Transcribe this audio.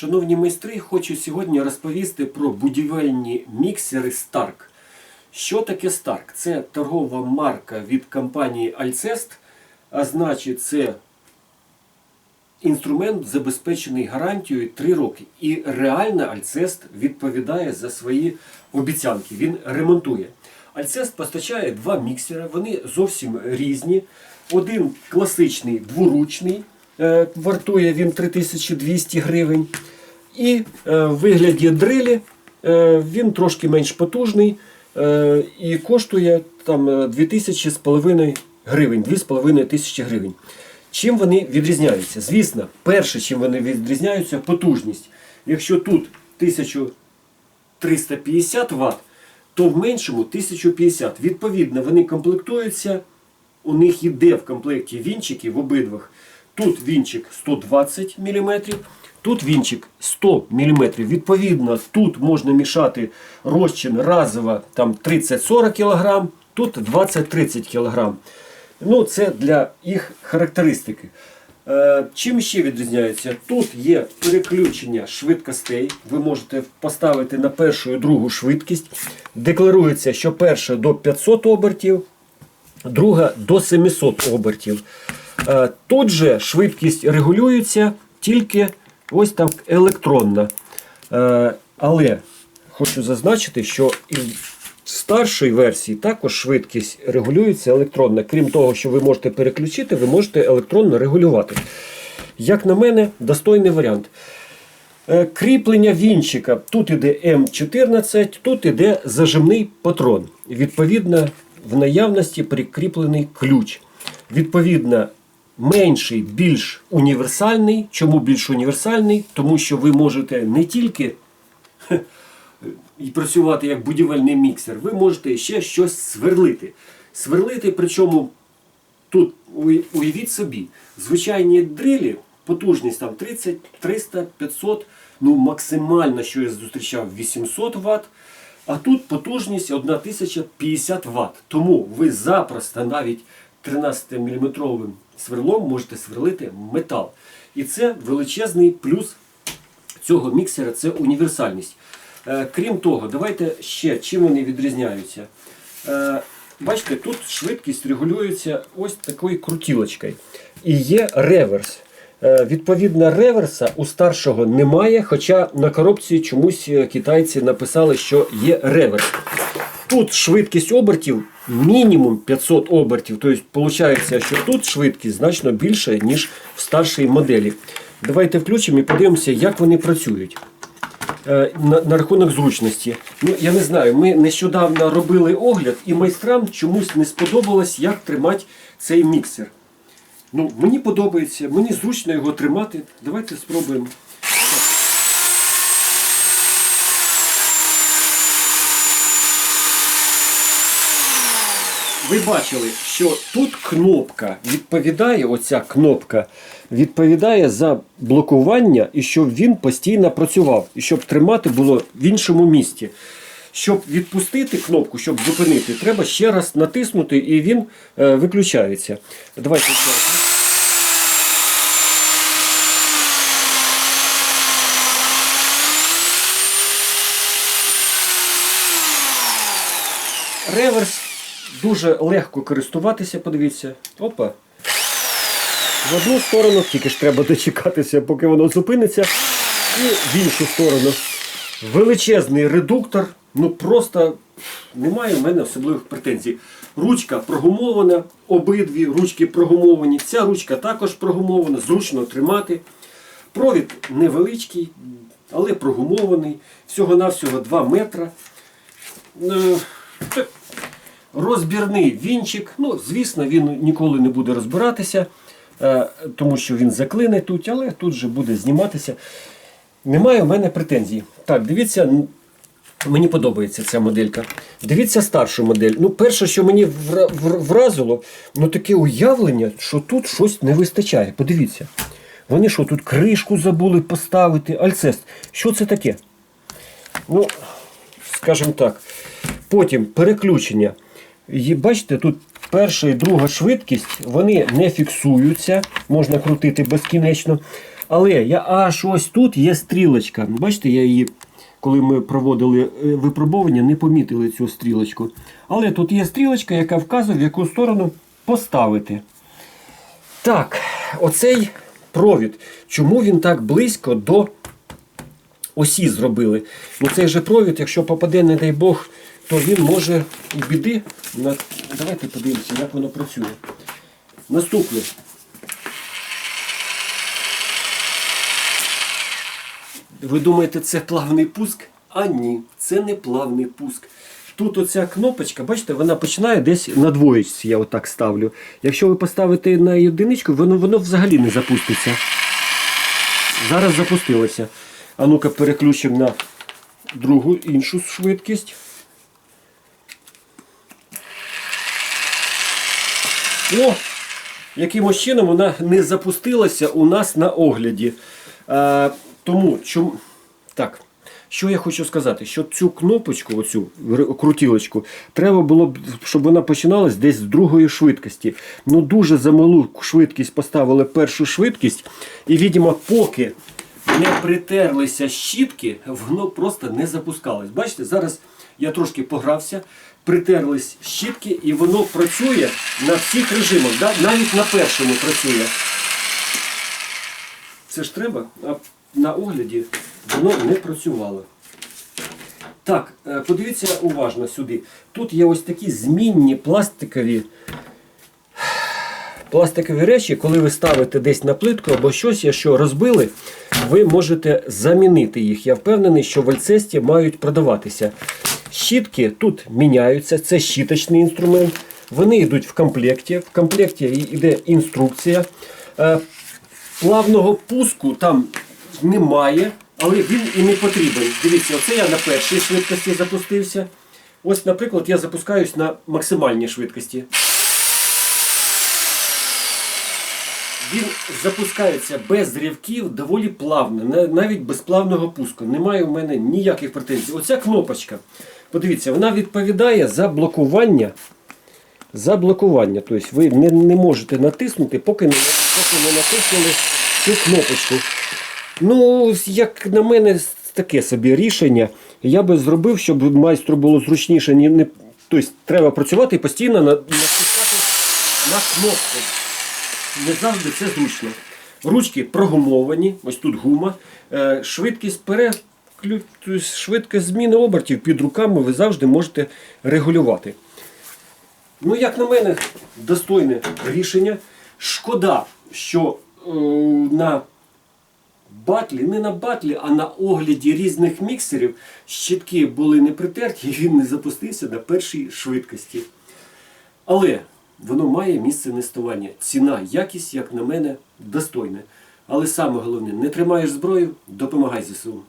Шановні майстри, хочу сьогодні розповісти про будівельні міксери Stark. Що таке Stark? Це торгова марка від компанії Alcest, а значить, це інструмент забезпечений гарантією 3 роки. І реально Alcest відповідає за свої обіцянки. Він ремонтує. Alcest постачає два міксери, вони зовсім різні. Один класичний дворучний, вартує він 3200 гривень. І е, в вигляді дрилі е, він трошки менш потужний е, і коштує там е, 2000 з половиною гривень, 2500 гривень. Чим вони відрізняються? Звісно, перше, чим вони відрізняються, потужність. Якщо тут 1350 Вт, то в меншому 1050. Відповідно, вони комплектуються. У них йде в комплекті вінчики в обидвах. Тут вінчик 120 мм, тут вінчик 100 мм. Відповідно, тут можна мішати розчин разово 30-40 кг, тут 20-30 кг. Ну, це для їх характеристики. Е, Чим ще відрізняється? Тут є переключення швидкостей. Ви можете поставити на першу і другу швидкість. Декларується, що перша до 500 обертів, друга до 700 обертів. Е, Тут же швидкість регулюється тільки ось так електронно. Е, Але хочу зазначити, що в старшій версії також швидкість регулюється електронно. Крім того, що ви можете переключити, ви можете електронно регулювати. Як на мене, достойний варіант. Е, Кріплення вінчика. Тут іде М14, тут іде зажимний патрон. Відповідно, в наявності прикріплений ключ. Відповідно, менший, більш універсальний. Чому більш універсальний? Тому що ви можете не тільки і працювати як будівельний міксер, ви можете ще щось сверлити. Сверлити, причому тут уявіть собі, звичайні дрилі, потужність там 30, 300, 500, ну максимально, що я зустрічав, 800 Вт. А тут потужність 1050 Вт. Тому ви запросто навіть 13-мм сверлом можете сверлити метал. І це величезний плюс цього міксера це універсальність. Е, Крім того, давайте ще чим вони відрізняються. Е, Бачите, тут швидкість регулюється ось такою крутілочкою. І є реверс. Е, Відповідно, реверса у старшого немає, хоча на коробці чомусь китайці написали, що є реверс. Тут швидкість обертів мінімум 500 обертів. Тобто, виходить, що тут швидкість значно більша, ніж в старшій моделі. Давайте включимо і подивимося, як вони працюють. Е, На, на рахунок зручності. Ну, я не знаю, ми нещодавно робили огляд, і майстрам чомусь не сподобалось, як тримати цей міксер. Ну, мені подобається, мені зручно його тримати. Давайте спробуємо. Ви бачили, що тут кнопка відповідає, оця кнопка відповідає за блокування і щоб він постійно працював, і щоб тримати було в іншому місці. Щоб відпустити кнопку, щоб зупинити, треба ще раз натиснути і він е, виключається. Давайте ще. Реверс дуже легко користуватися, подивіться. Опа. В одну сторону, тільки ж треба дочекатися, поки воно зупиниться. І в іншу сторону. Величезний редуктор. Ну просто немає в мене особливих претензій. Ручка прогумована, обидві ручки прогумовані. Ця ручка також прогумована, зручно тримати. Провід невеличкий, але прогумований. Всього-навсього 2 метра. Е, Розбірний вінчик. Ну, звісно, він ніколи не буде розбиратися, е, тому що він заклине тут, але тут же буде зніматися. Немає в мене претензій. Так, дивіться, мені подобається ця моделька. Дивіться старшу модель. Ну, перше, що мені вразило, ну таке уявлення, що тут щось не вистачає. Подивіться. Вони що, тут кришку забули поставити? Альцест. Що це таке? Ну, скажімо так. Потім переключення. І бачите, тут перша і друга швидкість, вони не фіксуються, можна крутити безкінечно. Але я аж ось тут є стрілочка. Бачите, я її, коли ми проводили е, випробування, не помітили цю стрілочку. Але тут є стрілочка, яка вказує, в яку сторону поставити. Так, оцей провід. Чому він так близько до осі зробили? Ну цей же провід, якщо попаде, не дай Бог, то він може у біди. Давайте подивимося, як воно працює. Наступне. Ви думаєте, це плавний пуск? А ні, це не плавний пуск. Тут оця кнопочка, бачите, вона починає десь на двоєчці, я отак ставлю. Якщо ви поставите на єдиничку, воно, воно взагалі не запуститься. Зараз запустилося. А ну-ка переключимо на другу іншу швидкість. О! Якимось чином вона не запустилася у нас на огляді. А, тому чому. Так. Що я хочу сказати? Що цю кнопочку, оцю крутілочку, треба було б, щоб вона починалась десь з другої швидкості. Ну дуже за малу швидкість поставили першу швидкість, і, видимо, поки не притерлися щітки, воно просто не запускалось. Бачите, зараз я трошки погрався, притерлись щітки, і воно працює на всіх режимах, да? навіть на першому працює. Це ж треба, а на огляді воно не працювало. Так, е, подивіться уважно сюди. Тут є ось такі змінні пластикові, пластикові речі, коли ви ставите десь на плитку або щось, якщо розбили, ви можете замінити їх. Я впевнений, що в Альцесті мають продаватися. Щітки тут міняються, це щіточний інструмент. Вони йдуть в комплекті. В комплекті йде інструкція. Е, Плавного пуску там немає, але він і не потрібен. Дивіться, оце я на першій швидкості запустився. Ось, наприклад, я запускаюсь на максимальній швидкості. Він запускається без ривків доволі плавно, навіть без плавного пуску. Немає у мене ніяких претензій. Оця кнопочка. Подивіться, вона відповідає за блокування. За блокування. Тобто ви не, не можете натиснути, поки не, поки не натиснули цю кнопочку. Ну, як на мене, таке собі рішення. Я би зробив, щоб майстру було зручніше. Не, не, тобто треба працювати і постійно натискати на кнопку. Не завжди це зручно. Ручки прогумовані, ось тут гума. Е, Швидкість переклю... швидкість зміни обертів під руками ви завжди можете регулювати. Ну, як на мене, достойне рішення. Шкода, що е, на батлі, не на батлі, а на огляді різних міксерів щітки були не притерті, і він не запустився на першій швидкості. Але воно має місце нестування. Ціна, якість, як на мене, достойне. Але саме головне, не тримаєш зброю, допомагай ЗСУ.